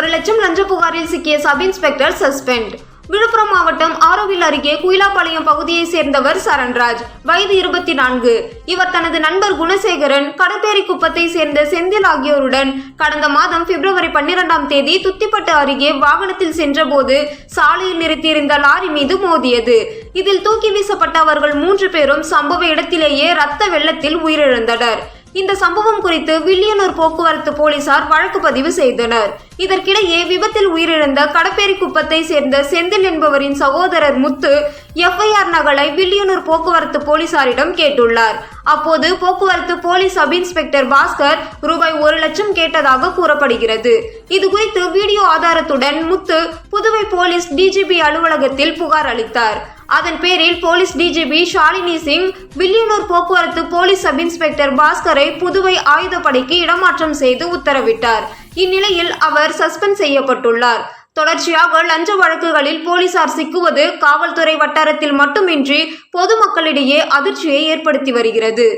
ஒரு லட்சம் லஞ்ச புகாரில் சிக்கிய சப் இன்ஸ்பெக்டர் சஸ்பெண்ட். விழுப்புரம் மாவட்டம் ஆரோவில் அருகே குயிலாப்பாளையம் பகுதியைச் சேர்ந்தவர் சரண்ராஜ் வயது இருபத்தி நான்கு. இவர் தனது நண்பர் குணசேகரன் கடப்பேரி குப்பத்தை சேர்ந்த செந்தில் ஆகியோருடன் கடந்த மாதம் பிப்ரவரி பன்னிரெண்டாம் தேதி துத்திப்பட்டு அருகே வாகனத்தில் சென்றபோது சாலையில் நிறுத்தியிருந்த லாரி மீது மோதியது. இதில் தூக்கி வீசப்பட்ட அவர்கள் மூன்று பேரும் சம்பவ இடத்திலேயே ரத்த வெள்ளத்தில் உயிரிழந்தனர். இந்த சம்பவம் குறித்து வில்லியனூர் போக்குவரத்து போலீசார் வழக்கு பதிவு செய்தனர். இதற்கிடையே விபத்தில் உயிரிழந்த கடப்பேரி குப்பத்தை சேர்ந்த செந்தில் என்பவரின் சகோதரர் முத்து எஃப்ஐஆர் நகலை வில்லியனூர் போக்குவரத்து போலீசாரிடம் கேட்டுள்ளார். அப்போது போக்குவரத்து போலீஸ் சப் இன்ஸ்பெக்டர் பாஸ்கர் ரூபாய் ஒரு லட்சம் கேட்டதாக கூறப்படுகிறது. இது குறித்து வீடியோ ஆதாரத்துடன் முத்து புதுவை போலீஸ் டிஜிபி அலுவலகத்தில் புகார் அளித்தார். அதன் பேரில் போலீஸ் டிஜிபி ஷாலினி சிங் வில்லியனூர் போக்குவரத்து போலீஸ் சப் இன்ஸ்பெக்டர் பாஸ்கரை புதுவை ஆயுதப்படைக்கு இடமாற்றம் செய்து உத்தரவிட்டார். இந்நிலையில் அவர் சஸ்பெண்ட் செய்யப்பட்டுள்ளார். தொடர்ச்சியாக லஞ்ச வழக்குகளில் போலீசார் சிக்குவது காவல்துறை வட்டாரத்தில் மட்டுமின்றி பொதுமக்களிடையே அதிர்ச்சியை ஏற்படுத்தி வருகிறது.